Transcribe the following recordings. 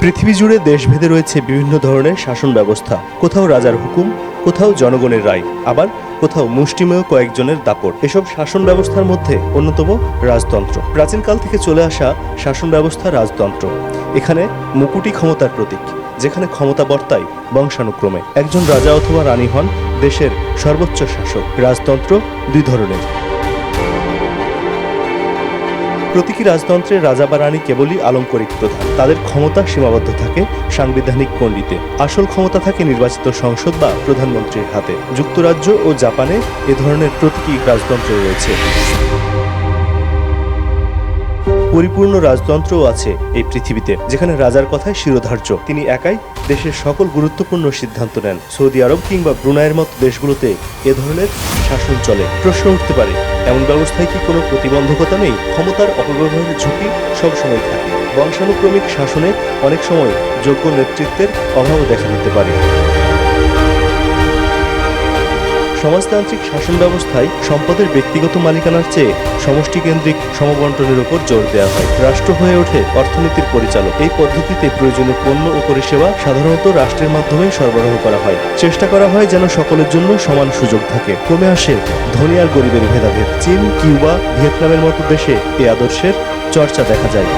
পৃথিবী জুড়ে দেশভেদে রয়েছে বিভিন্ন ধরনের শাসন ব্যবস্থা। কোথাও রাজার হুকুম, কোথাও জনগণের রায়, আবার কোথাও মুষ্টিমেয় কয়েকজনের দাপট। এসব শাসন ব্যবস্থার মধ্যে অন্যতম রাজতন্ত্র। প্রাচীনকাল থেকে চলে আসা শাসন ব্যবস্থা রাজতন্ত্র। এখানে মুকুটি ক্ষমতার প্রতীক, যেখানে ক্ষমতা বর্তায় বংশানুক্রমে। একজন রাজা অথবা রানী হন দেশের সর্বোচ্চ শাসক। রাজতন্ত্র দুই ধরনের। প্রতীকী রাজতন্ত্রে রাজা বা রানী কেবলই আলঙ্করিক প্রধান তাদের ক্ষমতা সীমাবদ্ধ থাকে সাংবিধানিক গণ্ডিতে আসল ক্ষমতা থাকে নির্বাচিত সংসদ বা প্রধানমন্ত্রীর হাতে। যুক্তরাজ্য ও জাপানে এ ধরনের প্রতীকী রাজতন্ত্র রয়েছে। পরিপূর্ণ রাজতন্ত্রও আছে এই পৃথিবীতে, যেখানে রাজার কথায় শিরোধার্য। তিনি একাই দেশের সকল গুরুত্বপূর্ণ সিদ্ধান্ত নেন। সৌদি আরব কিংবা ব্রুনাইয়ের মতো দেশগুলোতে এ ধরনের শাসন চলে। প্রশ্ন উঠতে পারে, এমন ব্যবস্থায় কি কোনো প্রতিবন্ধকতা নেই? ক্ষমতার অপব্যবহারের ঝুঁকি সবসময় থাকে। বংশানুক্রমিক শাসনে অনেক সময় যোগ্য নেতৃত্বের অভাবও দেখা দিতে পারে। সমাজতান্ত্রিক শাসন ব্যবস্থায় সম্পদের ব্যক্তিগত মালিকানার চেয়ে সমষ্টিকেন্দ্রিক সমবন্টনের উপর জোর দেওয়া হয়। রাষ্ট্র হয়ে ওঠে অর্থনীতির পরিচালক। এই পদ্ধতিতে প্রয়োজনীয় পণ্য ও পরিষেবা সাধারণত রাষ্ট্রের মাধ্যমে সরবরাহ করা হয়। চেষ্টা করা হয় যেন সকলের জন্য সমান সুযোগ থাকে। কমে আসে ধনী আর গরিবের ভেদাভেদ। চীন, কিউবা, ভিয়েতনামের মতো দেশে এই আদর্শের চর্চা দেখা যায়।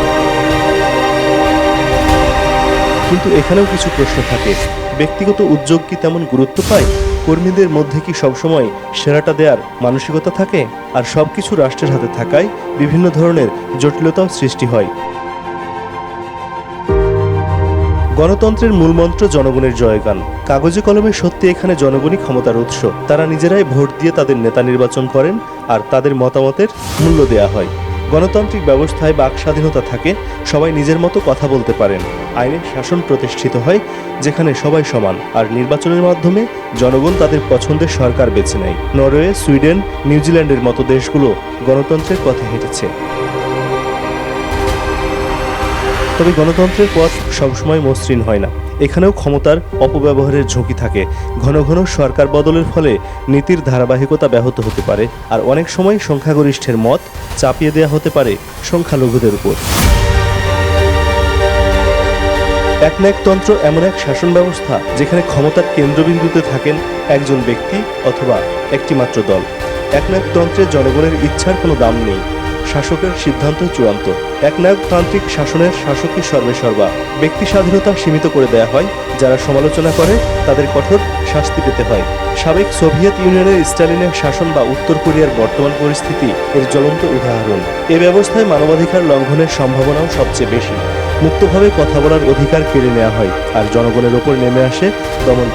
কিন্তু এখানেও কিছু প্রশ্ন থাকে। ব্যক্তিগত উদ্যোগ কি তেমন গুরুত্ব পায়? কর্মীদের মধ্যে কি সবসময় সেরাটা দেওয়ার মানসিকতা থাকে? আর সব কিছু রাষ্ট্রের হাতে থাকায় বিভিন্ন ধরনের জটিলতাও সৃষ্টি হয়। গণতন্ত্রের মূলমন্ত্র জনগণের জয়গান। কাগজে কলমে সত্যি এখানে জনগণই ক্ষমতার উৎস। তারা নিজেরাই ভোট দিয়ে তাদের নেতা নির্বাচন করেন আর তাদের মতামতের মূল্য দেয়া হয়। গণতান্ত্রিক ব্যবস্থায় বাক স্বাধীনতা থাকে, সবাই নিজের মতো কথা বলতে পারেন। আইনের শাসন প্রতিষ্ঠিত হয়, যেখানে সবাই সমান, আর নির্বাচনের মাধ্যমে জনগণ তাদের পছন্দের সরকার বেছে নেয়। নরওয়ে, সুইডেন নিউজিল্যান্ডের মতো দেশগুলো গণতন্ত্রের পথে হেঁটেছে। তবে গণতন্ত্রের পথ সবসময় মসৃণ হয় না। এখানেও ক্ষমতার অপব্যবহারের ঝুঁকি থাকে। ঘন ঘন সরকার বদলের ফলে নীতির ধারাবাহিকতা ব্যাহত হতে পারে আর অনেক সময় সংখ্যাগরিষ্ঠের মত চাপিয়ে দেওয়া হতে পারে সংখ্যালঘুদের উপর। একনায়কতন্ত্র এমন এক শাসন ব্যবস্থা যেখানে ক্ষমতার কেন্দ্রবিন্দুতে থাকেন একজন ব্যক্তি অথবা একটি মাত্র দল। একনায়কতন্ত্রে জনগণের ইচ্ছার কোনো দাম নেই। শাসকের সিদ্ধান্ত চূড়ান্ত। একনায়কতান্ত্রিক শাসনের শাসকই সর্বেসর্বা। ব্যক্তি স্বাধীনতা সীমিত করে দেয়া হয়, যারা সমালোচনা করে, তাদের কঠোর শাস্তি পেতে হয়। সাবেক সোভিয়েত ইউনিয়নের স্টালিনের শাসন বা উত্তর কোরিয়ার বর্তমান পরিস্থিতি এর জ্বলন্ত উদাহরণ। এ ব্যবস্থায় মানবাধিকার লঙ্ঘনের সম্ভাবনাও সবচেয়ে বেশি। মুক্তভাবে কথা বলার অধিকার কেড়ে নেওয়া হয়, আর জনগণের ওপর নেমে আসে দমন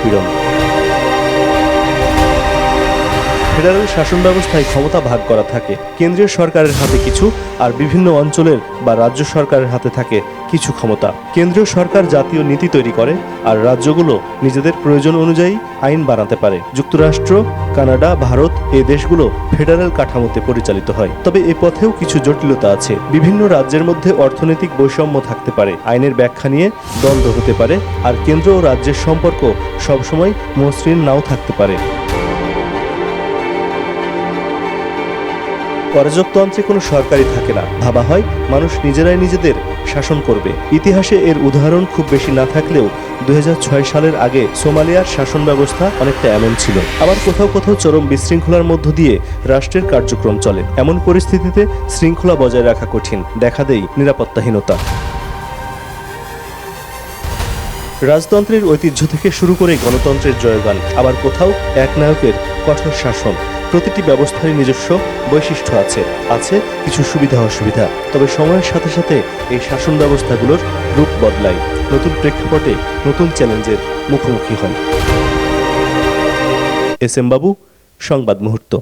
ফেডারেল শাসন ব্যবস্থায় ক্ষমতা ভাগ করা থাকে। কেন্দ্রীয় সরকারের হাতে কিছু আর বিভিন্ন অঞ্চলের বা রাজ্য সরকারের হাতে থাকে কিছু ক্ষমতা। কেন্দ্রীয় সরকার জাতীয় নীতি তৈরি করে আর রাজ্যগুলো নিজেদের প্রয়োজন অনুযায়ী আইন বানাতে পারে। যুক্তরাষ্ট্র, কানাডা, ভারত এ দেশগুলো ফেডারেল কাঠামোতে পরিচালিত হয়। তবে এ পথেও কিছু জটিলতা আছে। বিভিন্ন রাজ্যের মধ্যে অর্থনৈতিক বৈষম্য থাকতে পারে। আইনের ব্যাখ্যা নিয়ে দ্বন্দ্ব হতে পারে আর কেন্দ্র ও রাজ্যের সম্পর্ক সবসময় মসৃণ নাও থাকতে পারে। অরাজকতন্ত্রে কোনো সরকারই থাকে না। ভাবা হয়, মানুষ নিজেরাই নিজেদের শাসন করবে। ইতিহাসে এর উদাহরণ খুব বেশি না থাকলেও দুই হাজার ছয় সালের আগে সোমালিয়ার শাসন ব্যবস্থা অনেকটা এমন ছিল। আবার কোথাও কোথাও চরম বিশৃঙ্খলার মধ্য দিয়ে রাষ্ট্রের কার্যক্রম চলে। এমন পরিস্থিতিতে শৃঙ্খলা বজায় রাখা কঠিন, দেখা দেয় নিরাপত্তাহীনতা। রাজতন্ত্রের ঐতিহ্য থেকে শুরু করে গণতন্ত্রের জয়গান, আবার কোথাও একনায়কের কঠোর শাসন। প্রতিটি ব্যবস্থারই নিজস্ব বৈশিষ্ট্য আছে আছে কিছু সুবিধা অসুবিধা। তবে সময়ের সাথে সাথে এই শাসন ব্যবস্থাগুলোর রূপ বদলায়। নতুন প্রেক্ষাপটে নতুন চ্যালেঞ্জের মুখোমুখি হয় এস এম বাবু, সংবাদ মুহূর্ত।